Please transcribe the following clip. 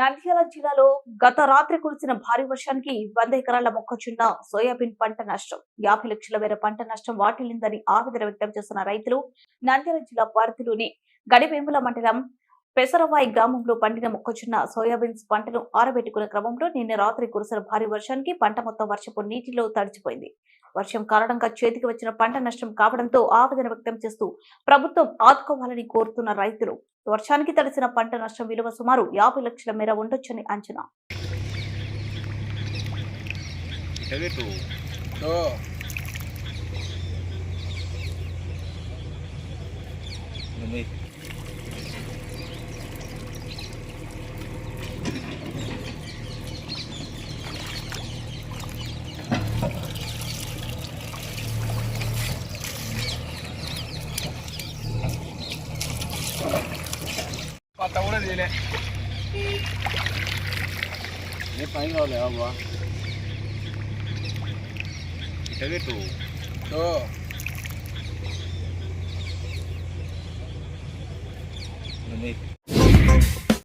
నంద్యాల జిల్లాలో గత రాత్రి కురిసిన భారీ వర్షానికి వంద ఎకరాల మొక్కజొన్న సోయాబీన్ పంట నష్టం యాభై లక్షల మేర పంట నష్టం వాటిల్లిందని ఆవేదన వ్యక్తం చేస్తున్న రైతులు నంద్యాల జిల్లా పరిధిలోని గడివేముల మండలం పెసరవాయి గ్రామంలో పండిన మొక్కజొన్న సోయాబీన్స్ పంటను ఆరబెట్టుకునే క్రమంలో నిన్న రాత్రి కురిసిన భారీ వర్షానికి పంట మొత్తం వర్షపు నీటిలో తడిచిపోయింది. వర్షం కారణంగా చేతికి వచ్చిన పంట నష్టం కావడంతో ఆవేదన వ్యక్తం చేస్తూ ప్రభుత్వం ఆదుకోవాలని కోరుతున్న రైతులు. వర్షానికి తడిసిన పంట నష్టం విలువ సుమారు యాభై లక్షల మేర ఉండొచ్చని అంచనా. ഇതിലെ ये पानी का लगा हुआ इधर तो तो नहीं